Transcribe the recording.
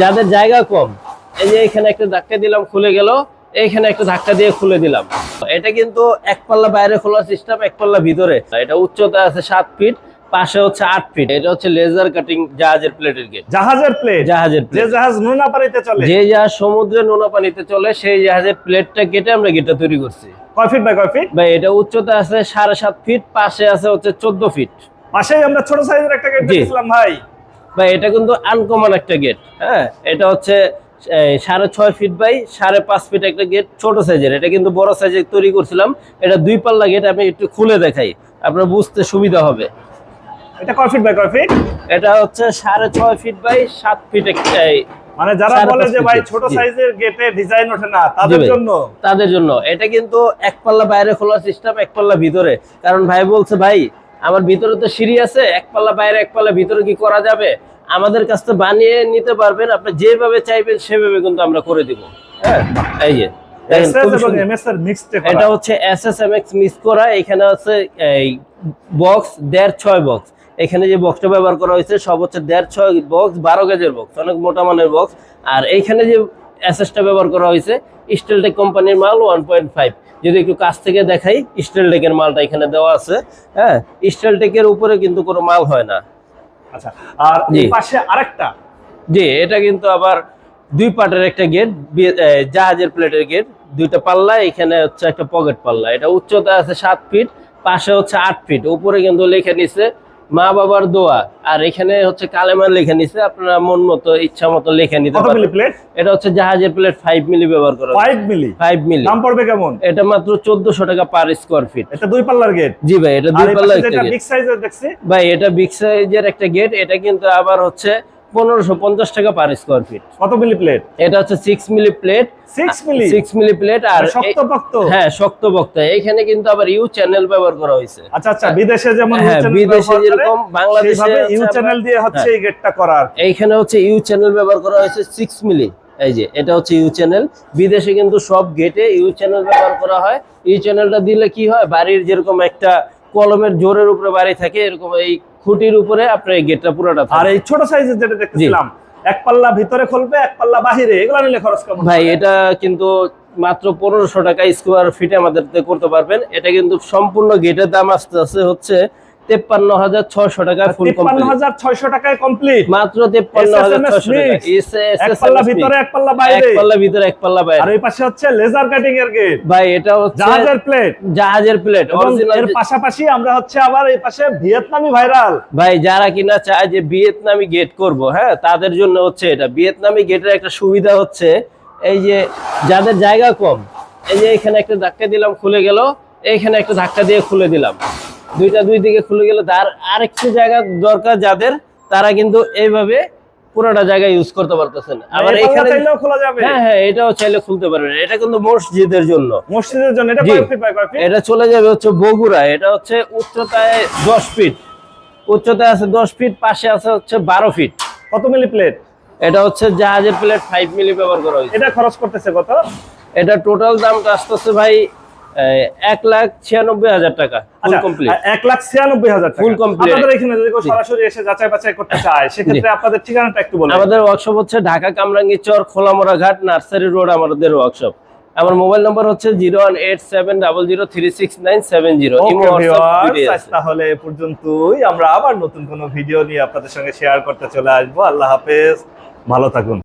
যাদের জায়গা কম। এই যে এখানে একটা ধাক্কা দিলাম খুলে গেল। এইখানে একটা ধাক্কা দিয়ে খুলে দিলাম। এটা কিন্তু এক পাল্লা বাইরে খোলার সিস্টেম এক পাল্লা ভিতরে। এটা উচ্চতা আছে সাত ফিট পাশে হচ্ছে আট ফিট এটা হচ্ছে লেজার কাটিং জাহাজের প্লেটের গেট জাহাজের প্লেট জাহাজের যে জাহাজ নোনা পানিতে চলে? যে জাহাজ সমুদ্রে নোনা পানিতে চলে সেই জাহাজের প্লেটটা কেটে আমরা গেটটা তৈরি করছি। কয় ফিট বাই কয় ফিট ভাই এটা উচ্চতা আছে সাড়ে সাত ফিট পাশে আছে হচ্ছে চোদ্দ ফিট পাশেই আমরা ছোট সাইজের একটা গেট জি। দেখছিলাম ভাই। ভাই এটা কিন্তু আনকমন একটা গেট হ্যাঁ? এটা হচ্ছে সাড়ে ছয় ফিট বাই সাড়ে পাঁচ ফিট একটা গেট ছোট সাইজের এটা কিন্তু বড় সাইজের তৈরি করছিলাম। এটা দুই পাল্লা গেট আমি একটু খুলে দেখাই আপনার বুঝতে সুবিধা হবে। এটা কয় ফিট বাই কয় ফিট এটা হচ্ছে সাড়ে ছয় ফিট বাই সাত ফিট একটা মানে যারা বলে যে ভাই ছোট সাইজের গেটে ডিজাইন ওঠে না তাদের জন্য? তাদের জন্য। এটা কিন্তু এক পাল্লা বাইরে খোলার সিস্টেম এক পাল্লা ভিতরে। কারণ ভাই বলছে ভাই আমার ভিতরে তো সিঁড়ি আছে এক পাল্লা বাইরে এক পাল্লা ভিতরে কি করা যাবে? আমাদের কাছ থেকে বানিয়ে নিতে পারবেন আপনি যেভাবে চাইবেন সেভাবে কিন্তু আমরা করে দিব। হ্যাঁ এই যে এটা হচ্ছে S S M X mix করা এখানে হচ্ছে এই বক্স দেড় ছয় বক্স এখানে যে বক্সটা ব্যবহার করা হয়েছে সব হচ্ছে দেড় ছয় বক্স বারো গেজের বক্স অনেক মোটা মানের বক্স আর এইখানে যে ব্যবহার করা হয়েছে স্টেলটেক কোম্পানির মাল ওয়ান পয়েন্ট ফাইভ যদি একটু কাছ থেকে দেখাই স্টেল টেকের মালটা এখানে দেওয়া আছে। হ্যাঁ স্টেল টেকের উপরে কিন্তু কোনো মাল হয় না। আচ্ছা আর। এই পাশে আরেকটা? জি এটা কিন্তু আবার দুই একটা গেট জাহাজের প্লেটের গেট। দুইটা পাল্লা এখানে হচ্ছে একটা পকেট পাল্লা। এটা উচ্চতা আছে সাত ফিট পাশে হচ্ছে আট ফিট। উপরে কিন্তু লেখা নিছে মা বাবার দোয়া। আর এখানে হচ্ছে কালেমা লেখা নিছে আপনারা মন মতো ইচ্ছা মতো লেখা নিতে পারেন এটা হচ্ছে জাহাজের প্লেট 5 মিলি ব্যবহার করা 5 মিলি? 5 মিলি। দাম পড়বে কেমন? এটা মাত্র 1400 টাকা পার স্কয়ার ফিট এটা দুই পাল্লার গেট জি ভাই এটা দুই পাল্লার গেট এটা বিগ সাইজের দেখছি? ভাই এটা বিগ সাইজের একটা গেট এটা কিন্তু আবার হচ্ছে পনেরোশো পঞ্চাশ টাকা পার স্কোয়ার ফিট কত মিলি প্লেট? এটা হচ্ছে six milli plate. Six milli? Six milli plate আর মানে শক্ত এই- পক্ত হ্যাঁ শক্ত বক্তা এখানে কিন্তু আবার ইউ চ্যানেল ব্যবহার করা হয়েছে। আচ্ছা আচ্ছা বিদেশে যেমন হ্যাঁ, বিদেশে যেরকম বাংলাদেশে ইউ চ্যানেল দিয়ে হচ্ছে হ্যাঁ। এই গেটটা করার। এইখানে হচ্ছে ইউ চ্যানেল ব্যবহার করা হয়েছে সিক্স মিলি। এই যে এটা হচ্ছে ইউ চ্যানেল বিদেশে কিন্তু সব গেটে ইউ চ্যানেল ব্যবহার করা হয়। ইউ চ্যানেলটা দিলে কি হয়? বাড়ির যেরকম একটা কলমের জোরের উপরে বাড়ি থাকে এরকম এই খুঁটির উপরে আপনার এই গেটটা পুরোটা আর এই ছোট সাইজের যেটা দেখতেছিলাম এক পাল্লা ভিতরে খুলবে এক পাল্লা বাহিরে এগুলো নিলে খরচ কেমন? ভাই এটা কিন্তু মাত্র পনেরোশো টাকা স্কোয়ার ফিটে আমাদের করতে পারবেন। এটা কিন্তু সম্পূর্ণ গেটের দাম আসতে আছে হচ্ছে তেপ্পান্ন হাজার ছয়শো টাকা ফুল তিপ্পান্ন হাজার ছয়শো টাকায় কমপ্লিট মাত্র তেপ্পান্ন হাজার ছয়শো টাকা mix। এক পাল্লা mix। ভিতরে এক পাল্লা এক পাল্লা ভিতরে এক পাল্লা বাইরে। আর এই পাশে হচ্ছে লেজার কাটিং এর গেট ভাই এটা হচ্ছে জাহাজের প্লেট জাহাজের প্লেট এর পাশাপাশি আমরা হচ্ছে আবার এই পাশে ভিয়েতনামি ভাইরাল। ভাই যারা কিনা চায় যে ভিয়েতনামি গেট করব হ্যাঁ তাদের জন্য হচ্ছে এটা। ভিয়েতনামি গেটের একটা সুবিধা হচ্ছে এই যে যাদের জায়গা কম এই যে এখানে একটা ধাক্কা দিলাম খুলে গেল এইখানে একটা ধাক্কা দিয়ে খুলে দিলাম। দুইটা দুই দিকে খুলে গেলে তার আরেকটু জায়গা দরকার যাদের তারা কিন্তু এইভাবে পুরোটা জায়গা ইউজ করতে পারতেছেন। আবার এখানে খোলা যাবে। হ্যাঁ হ্যাঁ এটাও চাইলে খুলতে পারবেন। এটা কিন্তু মসজিদের জন্য। মসজিদের জন্য এটা জি। কয় ফিট বাই কয় ফিট? এটা চলে যাবে হচ্ছে বগুড়া। এটা হচ্ছে উচ্চতায় দশ ফিট। উচ্চতায় আছে দশ ফিট পাশে আছে হচ্ছে বারো ফিট। কত মিলি প্লেট? এটা হচ্ছে জাহাজের প্লেট ফাইভ মিলি ব্যবহার করা হয়েছে। এটা খরচ করতেছে কত? এটা টোটাল দামটা আসতেছে ভাই এক লাখ ছিয়ানব্বই হাজার টাকা ফুল আচ্ছা কমপ্লিট এক লাখ ছিয়ানব্বই হাজার complete। আপনাদের এখানে যদি কেউ সরাসরি এসে যাচাই বাছাই করতে চায় সেক্ষেত্রে আপনাদের ঠিকানাটা একটু বলুন আমাদের ওয়ার্কশপ হচ্ছে ঢাকা কামরাঙ্গি চর খোলামোড়া ঘাট নার্সারি রোড আমাদের ওয়ার্কশপ আমার মোবাইল নম্বর হচ্ছে zero one eight seven double zero three six nine seven zero. তাহলে এ পর্যন্তই। আমরা আবার নতুন কোনো ভিডিও নিয়ে আপনাদের সঙ্গে শেয়ার করতে চলে আসব। আল্লাহ হাফেজ। ভালো থাকুন।